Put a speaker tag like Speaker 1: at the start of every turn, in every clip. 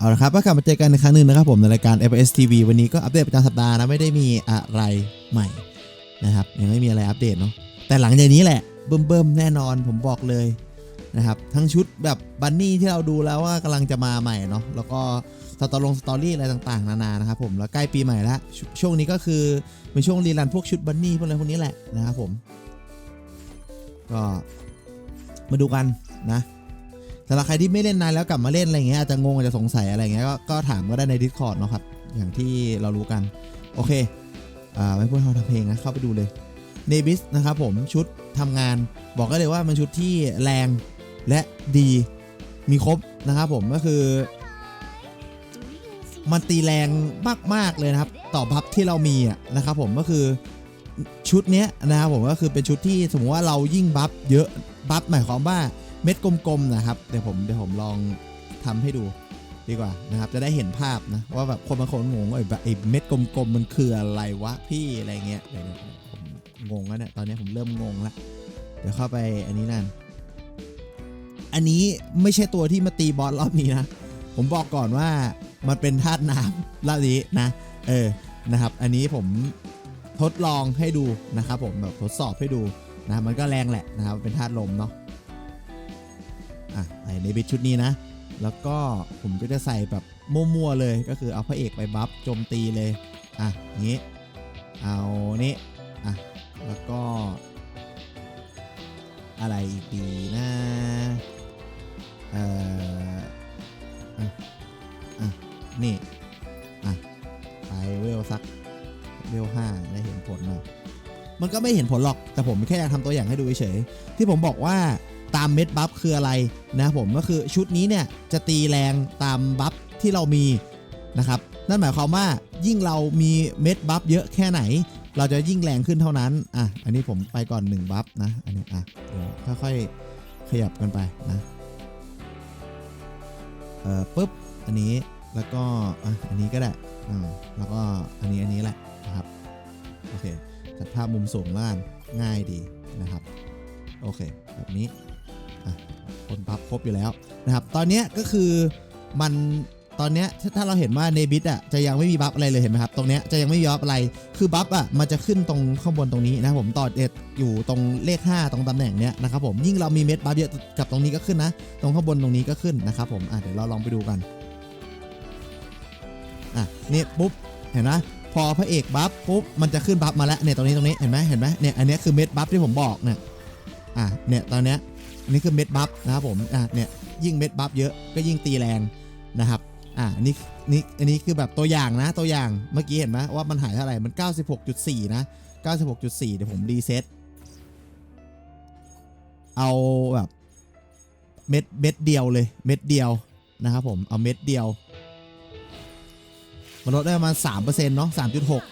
Speaker 1: เอาละครับก็กลับมาเจอกันในครั้งหนึ่งนะครับผมในรายการ f s TV วันนี้ก็อัปเดตประจำสัปดาห์นะ ไม่ได้มีอะไรใหม่นะครับ ยังไม่มีอะไรอัปเดตเนาะแต่หลังจากนี้แหละเบิ่มๆแน่นอนผมบอกเลยนะครับ ทั้งชุดแบบบันนี่ที่เราดูแล้วว่ากำลังจะมาใหม่เนาะแล้วก็สตอลงสตอรี่อะไรต่างๆ นานานะครับผมแล้วใกล้ปีใหม่แล้วช่วงนี้ก็คือเป็นช่วงรีรันพวกชุดบันนี่พวกอะไรพวกนี้แหละนะครับผม ก็มาดูกันนะ สำหรับใครที่ไม่เล่นนานแล้วกลับมาเล่นอะไรเงี้ยอาจจะงงอาจจะสงสัยอะไรเงี้ยก็ก็ถามก็ได้ใน Discord เนาะครับ อย่างที่เรารู้กัน โอเคอ่าไม่พูดเราทำเพลงนะเข้าไปดูเลยเนบิสนะครับผมชุดทำงาน บอกได้เลยว่ามันชุดที่แรงและดีมีครบนะครับผมก็คือ มันตีแรงมาก ๆ เลยนะครับ ต่อบัฟที่เรามีอะนะครับผมก็คือชุดเนี้ยนะครับผมก็คือเป็นชุดที่สมมติว่าเรายิ่งบัฟเยอะบัฟหมายความว่า เม็ดกลมๆนะครับ เดี๋ยวผมเดี๋ยวผมลองทำให้ดูดีกว่านะครับ จะได้เห็นภาพนะ ว่าแบบคนบางคนงงว่าไอ้ไอ้เม็ดกลมๆมันคืออะไรวะพี่อะไรเงี้ยเดี๋ยวผมงงแล้วเนี่ยตอนนี้ผมเริ่มงงแล้วเดี๋ยวเข้าไปอันนี้นั่น อันนี้ไม่ใช่ตัวที่มาตีบอสรอบนี้นะ ผมบอกก่อนว่ามันเป็นธาตุน้ำรอบนี้นะ เออนะครับ อันนี้ผมทดลองให้ดูนะครับผมแบบทดสอบให้ดูนะมันก็แรงแหละนะครับเป็นธาตุลมเนาะ อะในบิชุดนี้นะ แล้วก็ผมก็จะใส่แบบมั่วๆเลยก็คือเอาพระเอกไปบัฟโจมตีเลยอะงี้เอานี้อะแล้วก็ อะไรอีกดีนะเอ่อนี่อะไปเวลสักเวลห้าได้เห็นผลหน่อยมันก็ไม่เห็นผลหรอกแต่ผมแค่อยากทำตัวอย่างให้ดูเฉยๆที่ผมบอกว่า ตามเม็ดบัฟคืออะไรนะผมก็คือชุดนี้เนี่ยจะตีแรงตามบัฟที่เรามีนะครับนั่นหมายความว่ายิ่งเรามีเม็ดบัฟเยอะแค่ไหน เราจะยิ่งแรงขึ้นเท่านั้นอะอันนี้ผมไปก่อน1บัฟนะอันนี้อะเดี๋ยวค่อยๆขยับกันไปนะเอ่อปุ๊บอันนี้แล้วก็อะอันนี้ก็ได้อ่าแล้วก็อันนี้อันนี้แหละนะครับโอเคจัดภาพมุมสูงล่านง่ายดีนะครับ โอเค แบบนี้ คนพับครบอยู่แล้วนะครับ ตอนนี้ก็คือมันตอนนี้ถ้าเราเห็นว่าในบิทอะจะยังไม่มีบัฟอะไรเลยเห็นไหมครับ ตรงนี้จะยังไม่มีบัฟอะไร คือบัฟอะมันจะขึ้นตรงข้างบนตรงนี้นะผมต่อเด็ดอยู่ตรงเลข 5 ตรงตำแหน่งเนี้ยนะครับผมยิ่งเรามีเม็ดบัฟเยอะกับตรงนี้ก็ขึ้นนะ ตรงข้างบนตรงนี้ก็ขึ้นนะครับผมอะเดี๋ยวเราลองไปดูกันอะนี่ปุ๊บเห็นไหมพอพระเอกบัฟปุ๊บมันจะขึ้นบัฟมาแล้วเนี่ยตรงนี้ตรงนี้เห็นไหมเห็นไหมเนี่ยอันนี้คือเม็ดบัฟที่ผมบอกเนี่ยอะเนี่ยตอนเนี้ย อันนี้คือเม็ดบัฟนะครับผมอะเนี่ยยิ่งเม็ดบัฟเยอะก็ยิ่งตีแรงนะครับอะนี่นี่อันนี้คือแบบตัวอย่างนะตัวอย่างเมื่อกี้เห็นไหมว่ามันหายเท่าไหร่มัน 96.4 นะ 96.4 เดี๋ยวผมรีเซ็ตเอาแบบเม็ดเม็ดเดียวเลยเม็ดเดียวนะครับผมเอาเม็ดเดียว มันลดได้ประมาณสามเปอร์เซ็นต์เนาะสามจุดหก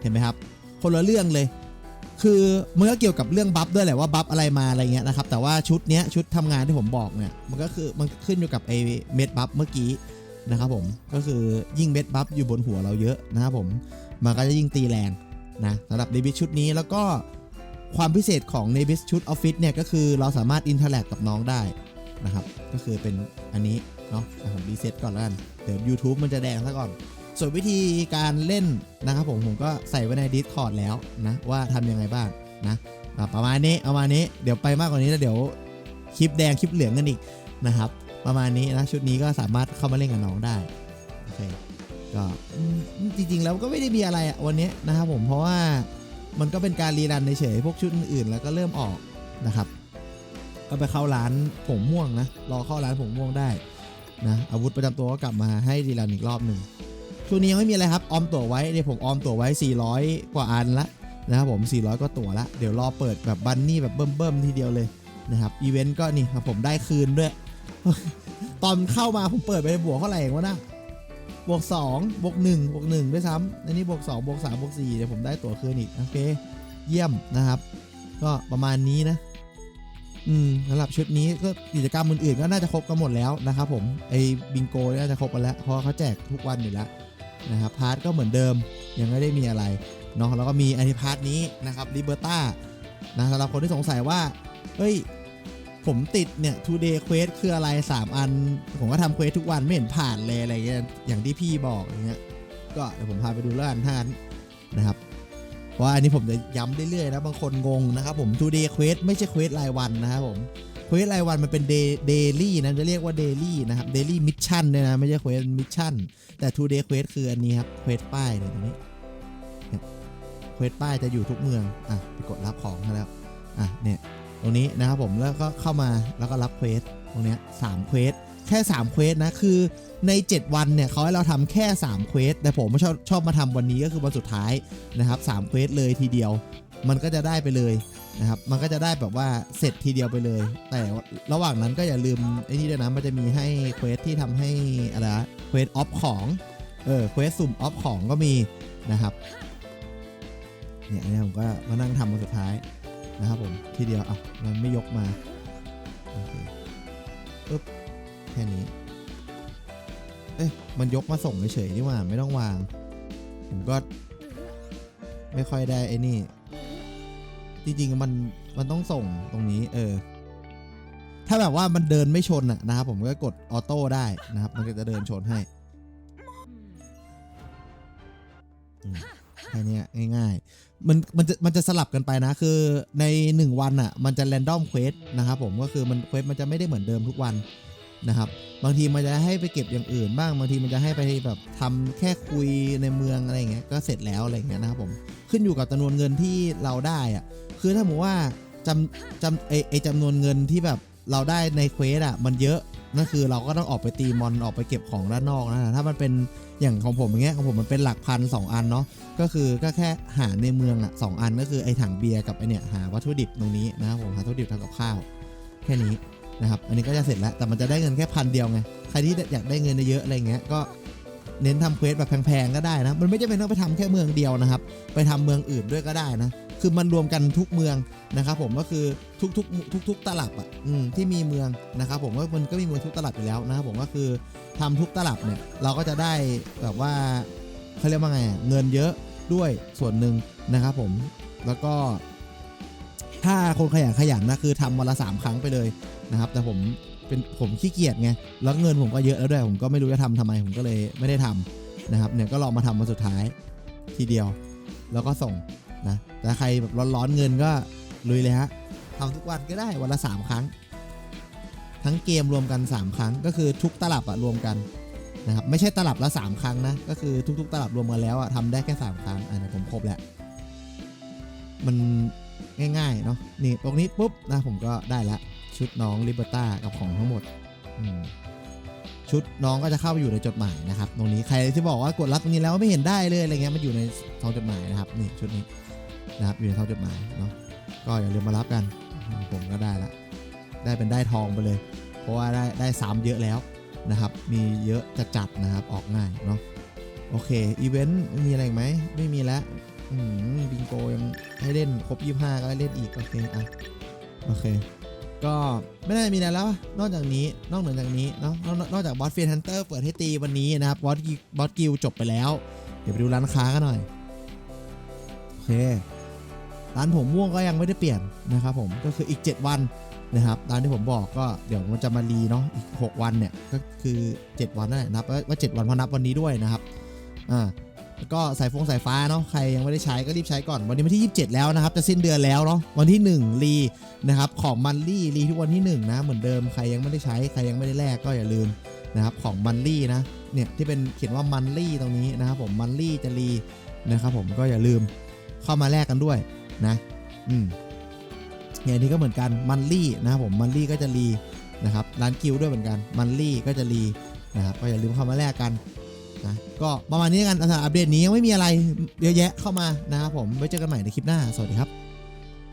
Speaker 1: เห็นไหมครับ คนละเรื่องเลย คือมันก็เกี่ยวกับเรื่องบัฟด้วยแหละว่าบัฟอะไรมาอะไรเงี้ยนะครับ แต่ว่าชุดเนี้ยชุดทำงานที่ผมบอกเนี่ยมันก็คือมันขึ้นอยู่กับไอเม็ดบัฟเมื่อกี้นะครับผมก็คือยิ่งเม็ดบัฟอยู่บนหัวเราเยอะนะครับผมมันก็จะยิ่งตีแรงนะสำหรับเดบิชุดนี้แล้วก็ความพิเศษของเนบิสชุดออฟฟิศเนี่ยก็คือเราสามารถอินเทอร์แลกกับน้องได้นะครับ ก็คือเป็นอันนี้เนาะผมรีเซ็ตก่อนแล้วกัน เดี๋ยว YouTube มันจะแดงซะก่อน ส่วนวิธีการเล่นนะครับผมผมก็ใส่ไว้ใน Discord แล้วนะ ว่าทำยังไงบ้างนะประมาณนี้ประมาณนี้เดี๋ยวไปมากกว่านี้แล้วเดี๋ยวคลิปแดงคลิปเหลืองกันอีกนะครับ ประมาณนี้นะชุดนี้ก็สามารถเข้ามาเล่นกับน้องได้โอเคก็จริงๆแล้วก็ไม่ได้มีอะไรวันนี้นะครับผมเพราะว่ามันก็เป็นการรีรันเฉยพวกชุดอื่นๆแล้วก็เริ่มออกนะครับก็ไปเข้าร้านผงม่วงนะรอเข้าร้านผงม่วงได้นะอาวุธประจำตัวก็กลับมาให้ดีรันอีกรอบหนึ่ง ช่วงนี้ยังไม่มีอะไรครับ ออมตั๋วไว้เดี๋ยวผมออมตั๋วไว้ 400 กว่าอันละนะครับผม 400 กว่าตั๋วละ เดี๋ยวรอเปิดแบบบันนี่แบบเบิ่มๆทีเดียวเลยนะครับ อีเวนต์ก็นี่ครับผมได้คืนด้วย ตอนเข้ามาผมเปิดไปบวกเท่าไหร่เองวะนะบวก2บวก1บวก1ด้วยซ้ำอันนี้บวก2บวก3บวก4เดี๋ยวผมได้ตั๋วคืนอีก โอเค เยี่ยมนะครับ ก็ประมาณนี้นะ อืมสำหรับชุดนี้ก็กิจกรรมอื่นๆ ก็น่าจะครบกันหมดแล้วนะครับผม ไอ้บิงโกน่าจะครบกันแล้ว เพราะเขาแจกทุกวันอยู่แล้ว นะครับพาร์ทก็เหมือนเดิมยังไม่ได้มีอะไรเนาะแล้วก็มีอันนี้พาร์ทนี้นะครับลิเบอร์ต้านะสำหรับคนที่สงสัยว่าเฮ้ยผมติดเนี่ย today quest คืออะไร 3 อัน ผมก็ทำเควสทุกวันไม่เห็นผ่านเลยอะไรเงี้ยอย่างที่พี่บอกอย่างเงี้ยก็เดี๋ยวผมพาไปดูแล้วกันท่านนะครับเพราะอันนี้ผมจะย้ำเรื่อยๆนะบางคนงงนะครับผม today quest ไม่ใช่เควสรายวันนะครับผม เควสรายวันมันเป็น day daily นะจะเรียกว่า daily นะครับ daily mission เนี่ยนะไม่ใช่เควส mission แต่ today quest คืออันนี้ครับเควสป้ายเนี่ยตรงนี้เควสป้ายจะอยู่ทุกเมืองอะไปกดรับของแล้วอะเนี่ยตรงนี้นะครับผมแล้วก็เข้ามาแล้วก็รับเควสตรงเนี้ยสามเควสแค่3เควสนะคือใน 7 วันเนี่ยเขาให้เราทำแค่3เควสแต่ผมชอบชอบมาทำวันนี้ก็คือวันสุดท้ายนะครับ3เควสเลยทีเดียว มันก็จะได้ไปเลยนะครับ มันก็จะได้แบบว่าเสร็จทีเดียวไปเลย แต่ระหว่างนั้นก็อย่าลืมไอ้นี่ด้วยนะ มันจะมีให้เควสที่ทำให้อะไรเควสออฟของ เออ เควสสุ่มออฟของก็มีนะครับ เนี่ยอันนี้ผมก็มานั่งทำวันสุดท้ายนะครับผม ทีเดียวอะมันไม่ยกมาโอเคปึ๊บแค่นี้ เอ๊ะมันยกมาส่งเฉยๆนี่หว่า ไม่ต้องวาง ผมก็ ไม่ค่อยได้ไอ้นี่ จริงๆมันมันต้องส่งตรงนี้ เออ ถ้าแบบว่ามันเดินไม่ชนอะนะครับผมก็กดออโต้ได้นะครับ มันก็จะเดินชนให้แค่นี้ง่ายๆ มันมันจะมันจะสลับกันไปนะ คือใน 1 วันอะ มันจะแรนดอมเควสนะครับผมก็คือมันเควสมันจะไม่ได้เหมือนเดิมทุกวัน นะครับ บางทีมันจะให้ไปเก็บอย่างอื่นบ้าง บางทีมันจะให้ไปแบบทำแค่คุยในเมืองอะไรอย่างเงี้ย ก็เสร็จแล้วอะไรอย่างเงี้ยนะครับผม ขึ้นอยู่กับจำนวนเงินที่เราได้อะคือถ้าสมมติว่าจำจำไอไอจำนวนเงินที่แบบเราได้ในเควสอะมันเยอะ นั่นคือเราก็ต้องออกไปตีมอนออกไปเก็บของด้านนอกนะถ้ามันเป็นอย่างของผมอย่างเงี้ยของผมมันเป็นหลักพันสองอันเนาะก็คือก็แค่หาในเมืองอะสองอันก็คือไอ้ถังเบียร์กับไอเนี่ยหาวัตถุดิบตรงนี้นะครับผมหาวัตถุดิบทำกับข้าว แค่นี้ นะครับ อันนี้ก็จะเสร็จแล้ว แต่มันจะได้เงินแค่พันเดียวไง ใครที่อยากได้เงินเยอะอะไรเงี้ย ก็เน้นทำเควสแบบแพงๆก็ได้นะ มันไม่จำเป็นต้องไปทำแค่เมืองเดียวนะครับ ไปทำเมืองอื่นด้วยก็ได้นะ คือมันรวมกันทุกเมืองนะครับผมก็คือทุกๆทุกๆตลับอะอืมที่มีเมืองนะครับผมก็มันก็มีเมืองทุกตลับอยู่แล้วนะครับผมก็คือทำทุกตลับเนี่ยเราก็จะได้แบบว่าเขาเรียกว่าไงเงินเยอะด้วยส่วนหนึ่งนะครับผมแล้วก็ถ้าคนขยันขยันนะคือทำวันละสามครั้งไปเลย นะครับ แต่ผมเป็นผมขี้เกียจไงแล้วเงินผมก็เยอะแล้วด้วยผมก็ไม่รู้จะทำทำไมผมก็เลยไม่ได้ทำนะครับเนี่ยก็ลองมาทำมาสุดท้ายทีเดียว แล้วก็ส่งนะแต่ใครแบบร้อนๆเงินก็ลุยเลยฮะทำทุกวันก็ได้วันละสามครั้ง ทั้งเกมรวมกัน 3 ครั้งก็คือทุกตลับอะรวมกันนะครับไม่ใช่ตลับละ 3 ครั้งนะก็คือทุก ๆ ตลับรวมกันแล้วอะทำได้แค่ 3 ครั้งอันนี้ผมครบแล้วมันง่ายๆเนาะนี่ตรงนี้ปุ๊บนะผมก็ได้และ ชุดน้องลิเบอร์ต้ากับของทั้งหมดชุดน้องก็จะเข้าไปอยู่ในจดหมายนะครับ ตรงนี้ใครที่บอกว่ากดรับตรงนี้แล้วไม่เห็นได้เลยอะไรเงี้ยมันอยู่ในซองจดหมายนะครับนี่ชุดนี้นะครับอยู่ในซองจดหมายเนาะก็อย่าลืมมารับกัน ผมก็ได้ละได้เป็นได้ทองไปเลย เพราะว่าได้ได้ซ้ำเยอะแล้วนะครับ มีเยอะจะจัดนะครับออกง่ายเนาะโอเคอีเวนต์มีอะไรไหมไม่มีแล้วบิงโกยังให้เล่นครบ 25 ก็ให้เล่นอีก โอเคอะโอเค ก็ไม่น่าจะมีอะไรแล้ว นอกจากนี้ นอกเหนือจากนี้เนาะนอกจากบอสเฟนฮันเตอร์เปิดให้ตีวันนี้นะครับบอสบอสกิลจบไปแล้ว เดี๋ยวไปดูร้านค้ากันหน่อย โอเค ร้านผมม่วงก็ยังไม่ได้เปลี่ยนนะครับผม ก็คืออีก 7 วันนะครับตามที่ผมบอกก็เดี๋ยวมันจะมารีเนาะอีก 6 วันเนี่ย ก็คือ 7 วันนั่นแหละนับว่า7วันพราะนับวันนี้ด้วยนะครับ อ่า แล้วก็สายฟงสายฟ้าเนาะใครยังไม่ได้ใช้ก็รีบใช้ก่อนวันนี้วันที่ 27 แล้วนะครับ จะสิ้นเดือนแล้วเนาะวันที่ 1 รีนะครับของมันลี่รีทุกวันที่ 1 นะ เหมือนเดิมใครยังไม่ได้ใช้ใครยังไม่ได้แลกก็อย่าลืมนะครับของมันลี่นะเนี่ยที่เป็นเขียนว่ามันลี่ตรงนี้นะครับผมมันลี่จะรีนะครับผมก็อย่าลืมเข้ามาแลกกันด้วยนะอืมเนี่ยอันนี้ก็เหมือนกันมันลี่นะครับผมมันลี่ก็จะรีนะครับร้านกิวด้วยเหมือนกันมันลี่ก็จะรีนะครับก็อย่าลืมเข้ามาแลกกัน นะ ก็ประมาณนี้กันสำหรับอัปเดตนี้ยังไม่มีอะไรเยอะแยะเข้ามานะครับผมไว้เจอกันใหม่ในคลิปหน้า สวัสดีครับ